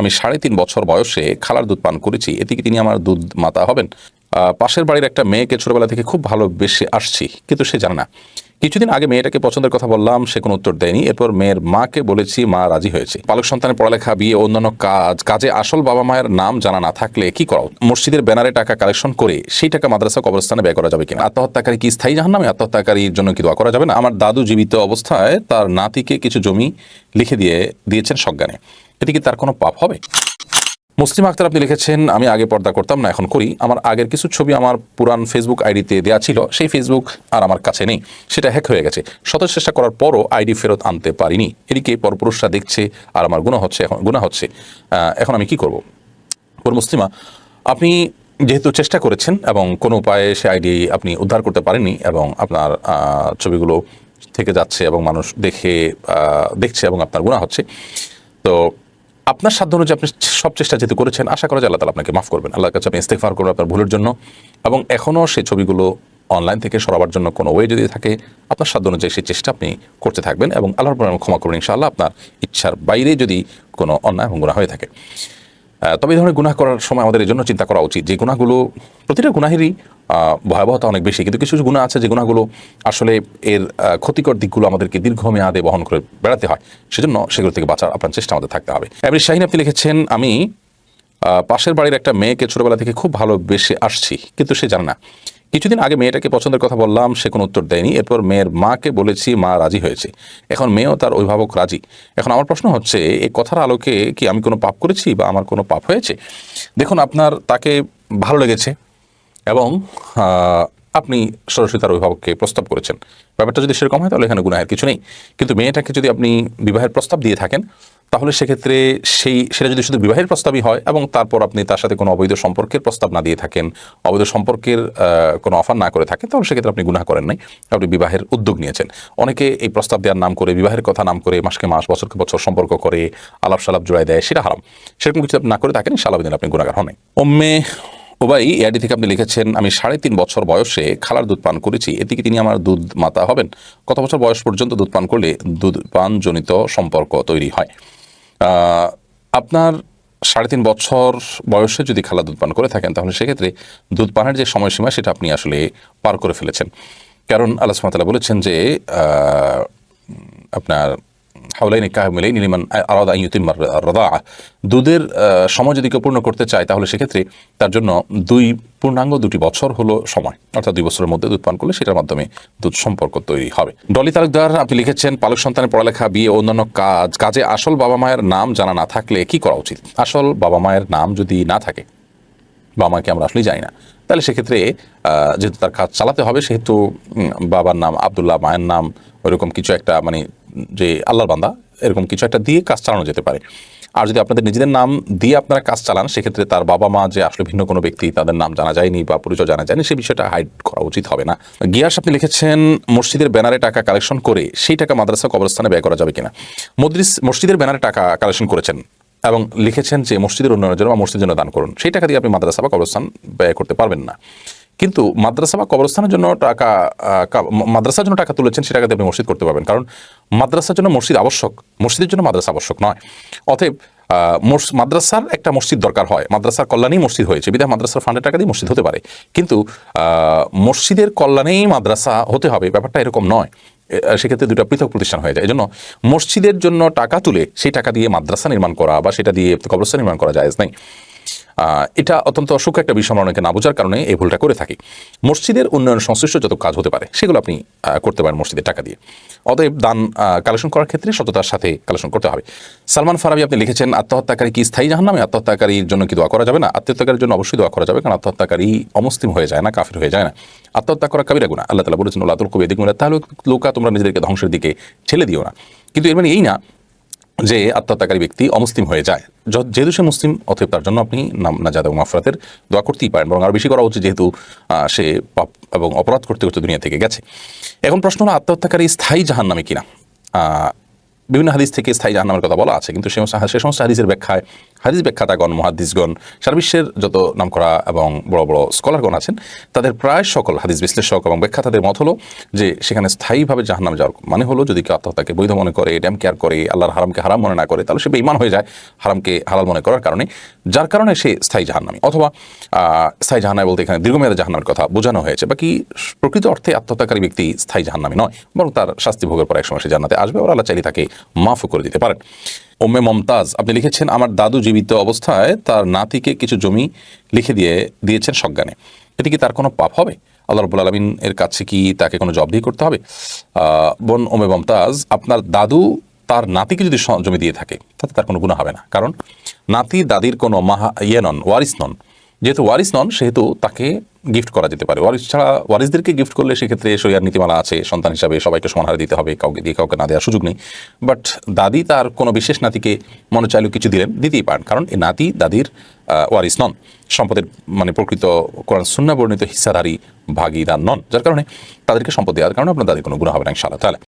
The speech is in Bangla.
আমি সাড়ে তিন বছর বয়সে খালার দুধ পান করেছি এতে তিনি আমার দুধ মাতা হবেন। পাশের বাড়ির একটা মেয়েকে ছোটবেলা থেকে খুব ভালোবেসে আসছি, কিন্তু সে জানে না। কিছুদিন আগে মেয়েটাকে পছন্দের কথা বললাম, সে কোনো উত্তর দেয়নি। এরপর মেয়ের মাকে বলেছি, মা রাজি হয়েছে। পালক সন্তানের পড়ালেখা, বিয়ে, অন্যান্য কাজ, কাজে আসল বাবা মায়ের নাম জানা না থাকলে কি করা মসজিদের ব্যানারে টাকা কালেকশন করে সেই টাকা মাদ্রাসা কবরস্থানে ব্যয় করা যাবে কিনা? আত্মহত্যাকারী কি স্থায়ী জাহান্নামে? আত্মহত্যাকারীর জন্য কি দোয়া করা যাবে না? আমার দাদু জীবিত অবস্থায় তার নাতিকে কিছু জমি লিখে দিয়ে দিয়েছেন সজ্ঞানে। এতে কি তার কোনো পাপ হবে? মুসলিম আক্তার আপনি লিখেছেন, আমি আগে পর্দা করতাম, না এখন করি। আমার আগের কিছু ছবি আমার পুরান ফেসবুক আইডিতে দেওয়া ছিল, সেই ফেসবুক আর আমার কাছে নেই। সেটা হ্যাক হয়ে গেছে। শত চেষ্টা করার পরও আইডি ফেরত আনতে পারিনি। এদিকে পরপুরুষরা দেখছে আর আমার গুণা হচ্ছে, এখন গুণা হচ্ছে। এখন আমি কি করব? পুর মুসলিমা, আপনি যেহেতু চেষ্টা করেছেন এবং কোনো উপায়ে সে আইডি আপনি উদ্ধার করতে পারেননি এবং আপনার ছবিগুলো থেকে যাচ্ছে এবং মানুষ দেখে দেখছে এবং আপনার গুণা হচ্ছে, তো আপনার সাধ্য অনুযায়ী আপনি সব চেষ্টা যেহেতু করেছেন, আশা করা যায় আল্লাহ আপনাকে মাফ করবেন। আল্লাহর কাছে আপনি ইস্তেফার করবেন আপনার ভুলের জন্য। এবং এখনও সেই ছবিগুলো অনলাইন থেকে সরাবার জন্য কোনো ওয়ে যদি থাকে, আপনার সাধ্য অনুযায়ী সেই চেষ্টা আপনি করতে থাকবেন এবং আল্লাহর ক্ষমা করবেন, ইনশাআল্লাহ আপনার ইচ্ছার বাইরে যদি কোনো অন্যায় গুণা হয়ে থাকে। তবে এই ধরনের গুনাহ করার সময় আমাদের এই জন্য চিন্তা করা উচিত যে গুণাগুলো প্রতিটা গুনাহেরই ভয়াবহতা অনেক বেশি। কিন্তু কিছু কিছু গুণা আছে যে গুণাগুলো আসলে এর ক্ষতিকর দিকগুলো আমাদেরকে দীর্ঘমেয়াদে বহন করে বেড়াতে হয়। সেজন্য সেগুলো থেকে বাঁচার আপনার চেষ্টা আমাদের থাকতে হবে। এমনি শাহিন আপনি লিখেছেন, আমি পাশের বাড়ির একটা মেয়েকে ছোটবেলা থেকে খুব ভালোবেসে আসছি, কিন্তু সে জানে না। কিছুদিন আগে মেয়েটাকে পছন্দের কথা বললাম, সে কোনো উত্তর দেয়নি। এরপর মেয়ের মাকে বলেছি, মা, রাজি হয়েছে। এখন মেয়েও তার অভিভাবক রাজি। এখন আমার প্রশ্ন হচ্ছে, এই কথার আলোকে কি আমি কোনো পাপ করেছি বা আমার কোনো পাপ হয়েছে? দেখুন, আপনার তাকে ভালো লেগেছে এবং আপনি সরাসরি তার অভিভাবককে প্রস্তাব করেছেন। ব্যাপারটা যদি সেরকম হয়, তাহলে এখানে গুনাহের কিছু নেই। কিন্তু মেয়েটাকে যদি আপনি বিবাহের প্রস্তাব দিয়ে থাকেন তাহলে সেক্ষেত্রে সেই, সেটা যদি শুধু বিবাহের প্রস্তাবই হয় এবং তারপর আপনি তার সাথে কোনো অবৈধ সম্পর্কের প্রস্তাব না দিয়ে থাকেন, অবৈধ সম্পর্কের কোনো অফার না করে থাকেন, তাহলে সেক্ষেত্রে আপনি গুনাহ করেন নাই। আপনি বিবাহের উদ্যোগ নিয়েছেন। অনেকে এই প্রস্তাব দেওয়ার নাম করে, বিবাহের কথা নাম করে, মাসকে মাস, বছরকে বছর সম্পর্ক করে আলাপ সালাপ জোড়ায় দেয়, সেটা হারাম। সেরকম কিছু আপনি না করে থাকেন সালাবিদিন আপনি গুণাগার হন। ওম্মে ওবাই এআডি থেকে আপনি লিখেছেন, আমি সাড়ে তিন বছর বয়সে খালার দুধ পান করেছি এতে কি তিনি আমার দুধ মাতা হবেন। কত বছর বয়স পর্যন্ত দুধ পান করলে দুধ পানজনিত সম্পর্ক তৈরি হয়? আপনার সাড়ে তিন বছর বয়সে যদি খেলা দুধ পান করে থাকেন, তাহলে সেক্ষেত্রে দুধ পানের যে সময়সীমা, সেটা আপনি আসলে পার করে ফেলেছেন। কারণ আল্লাহ সুমাতালা বলেছেন যে আপনার হাওলাইনি কাহমিলাই নিলিমান আলাদা ইউতিমার রদা দুধের সময় যদি কেউ পূর্ণ করতে চায়, তাহলে সেক্ষেত্রে তার জন্য দুই, পূর্ণাঙ্গ দুটি বছর হলো সময়। অর্থাৎ দুই বছরের মধ্যে দুধ পান করলে সেটার মাধ্যমে দুধ সম্পর্ক তৈরি হবে। ডলি তালুকদার, আপনি লিখেছেন, পালক সন্তানের পড়ালেখা, বিয়ে অন্যান্য কাজ, কাজে আসল বাবা মায়ের নাম জানা না থাকলে কি করা উচিত? আসল বাবা মায়ের নাম যদি না থাকে, বাবা মাকে আমরা আসলেই জানি না, তাহলে সেক্ষেত্রে যেহেতু তার কাজ চালাতে হবে, সেহেতু বাবার নাম আবদুল্লাহ, মায়ের নাম, ওইরকম কিছু একটা মানে যে আল্লাহর বান্দা, এরকম কিছু একটা দিয়ে কাজ চালানো যেতে পারে। আর যদি আপনাদের নিজেদের নাম দিয়ে আপনারা কাজ চালান, সেক্ষেত্রে তার বাবা মা যে আসলে ভিন্ন কোনো ব্যক্তি, তাদের নাম জানা যায়নি বা পরিচয় জানা যায়নি সেই বিষয়টা হাইড করা উচিত হবে না। গিয়াস, আপনি লিখেছেন, মসজিদের ব্যানারে টাকা কালেকশন করে সেই টাকা মাদ্রাসা কবরস্থানে ব্যয় করা যাবে কিনা? মদ্রিস, মসজিদের ব্যানারে টাকা কালেকশন করেছেন এবং লিখেছেন যে মসজিদের উন্নয়নের জন্য বা মসজিদের জন্য দান করুন। সেই টাকা দিয়ে আপনি মাদ্রাসা বা কবরস্থান ব্যয় করতে পারবেন না। কিন্তু মাদ্রাসা বা কবরস্থানের জন্য টাকা মাদ্রাসার জন্য টাকা তুলেছেন সে টাকা আপনি মসজিদ করতে পারবেন। কারণ মাদ্রাসার জন্য মসজিদ আবশ্যক। মসজিদের জন্য মাদ্রাসা আবশ্যক নয়। অতএব মাদ্রাসার একটা মসজিদ দরকার হয়। মাদ্রাসার কল্যাণেই মসজিদ হয়েছে। বিধায় মাদ্রাসার ফান্ডের টাকা দিয়ে মসজিদ হতে পারে। কিন্তু মসজিদের কল্যাণেই মাদ্রাসা হতে হবে। ব্যাপারটা এরকম নয়। সেক্ষেত্রে দুটো পৃথক প্রতিষ্ঠান হয়ে যায়। এই জন্য মসজিদের জন্য টাকা তুলে সেই টাকা দিয়ে মাদ্রাসা নির্মাণ করা বা সেটা দিয়ে কবরস্থান নির্মাণ করা যায় নাই। এটা অত্যন্ত অসুখ একটা বিষয় আমরা অনেকে না বোঝার কারণে এই ভুলটা করে থাকি। মসজিদের উন্নয়ন সংশ্লিষ্ট যত কাজ হতে পারে, সেগুলো আপনি করতে পারেন মসজিদের টাকা দিয়ে। অতএব দান কালেকশন করার ক্ষেত্রে সততার সাথে কালেকশন করতে হবে। সালমান ফারাবি আপনি লিখেছেন, আত্মহত্যাকারী কি স্থায়ী জাহান্নামে? আত্মহত্যাকারীর জন্য কি দোয়া করা যাবে না? আত্মহত্যাকারীর জন্য অবশ্যই দোয়া করা যাবে, কারণ আত্মহত্যাকারী অমুসলিম হয়ে যায় না, কাফির হয়ে যায় না। আত্মহত্যা করা কাবিরা গুণা আল্লাহ তালা বলেছেন লাতুল কবি এদিক তাহলে লোকা তোমরা নিজেদেরকে ধ্বংসের দিকে ঠেলে দিও না। কিন্তু এর মানে এই না যে আত্মহত্যাকারী ব্যক্তি অমুসলিম হয়ে যায়। যেহেতু সে মুসলিম অথব তার জন্য আপনি নাম নাজাদ এবং মাফরাতের দোয়া করতেই পারেন। বরং আরও বেশি করা উচিত যেহেতু সে পাপ এবং অপরাধ করতে করতে দুনিয়া থেকে গেছে। এখন প্রশ্ন হলো, আত্মহত্যাকারী স্থায়ী জাহান নামে কিনা বিভিন্ন হাদিস থেকে স্থায়ী জাহান্নামের কথা বলা আছে, কিন্তু সে সমস্ত- হাদিসের ব্যাখ্যায়, হাদিস ব্যাখ্যাতাগণ মহাদিসগণ, সারা বিশ্বের যত নামকরা এবং বড় বড় স্কলারগণ আছেন, তাদের প্রায় সকল হাদিস বিশ্লেষক এবং ব্যাখ্যাতাদের মত হলো যে সেখানে স্থায়ীভাবে জাহান্নামে যাওয়ার মানে হলো যদি কেউ আত্মহত্যাকে বৈধ মনে করে ড্যাম কেয়ার করে, আল্লাহর হারামকে হারাম মনে না করে, তাহলে সে বেঈমান হয়ে যায়, হারামকে হালাল মনে করার কারণে, যার কারণে সে স্থায়ী জাহান্নামী। অথবা স্থায়ী জাহান্নামী বলতে এখানে দীর্ঘমেয়াদী জাহান্নামের কথা বোঝানো হয়েছে, বাকি প্রকৃত অর্থে আত্মহত্যাকারী ব্যক্তি স্থায়ী জাহান্নামী নয়, বরং তার শাস্তি ভোগের পর একসময় সে জান্নাতে আসবে, ওরা আল্লাহ চাইলে তাকে মাফও করে দিতে পারেন। ওম্মে মমতাজ, আপনি লিখেছেন, আমার দাদু জীবিত অবস্থায় তার নাতিকে কিছু জমি লিখে দিয়ে দিয়েছেন সজ্ঞানে। এটি কি তার কোনো পাপ হবে? আল্লাহ রবুল আলমিন এর কাছে কি তাকে কোনো জব দিয়ে করতে হবে? বোন ওমে মমতাজ, আপনার দাদু তার নাতিকে যদি জমি দিয়ে থাকে, তাতে তার কোনো গুণা হবে না। কারণ নাতি দাদির কোনো মাহা ইয়ে নন, ওয়ারিস নন। যেহেতু ওয়ারিস নন, সেহেতু তাকে গিফট করা যেতে পারে। ওয়ারিস ছাড়া ওয়ারিসদেরকে গিফট করলে সেক্ষেত্রে শরিয়ার নীতিমালা আছে, সন্তান হিসাবে সবাইকে সমান হারে দিতে হবে, কাউকে দিয়ে কাউকে না দেওয়ার সুযোগ নেই। বাট দাদি তার কোনো বিশেষ নাতিকে মনে চাইলেও কিছু দিলেন, দিতেই পারেন। কারণ এই নাতি দাদির ওয়ারিস নন। সম্পদের মানে প্রকৃত কোরআন সুন্না বর্ণিত হিস্সাধারী ভাগিদার নন, যার কারণে তাদেরকে সম্পদ দেওয়ার কারণে আপনার দাদির কোনো গুণ হবে না, ইনশাআল্লাহ। তাহলে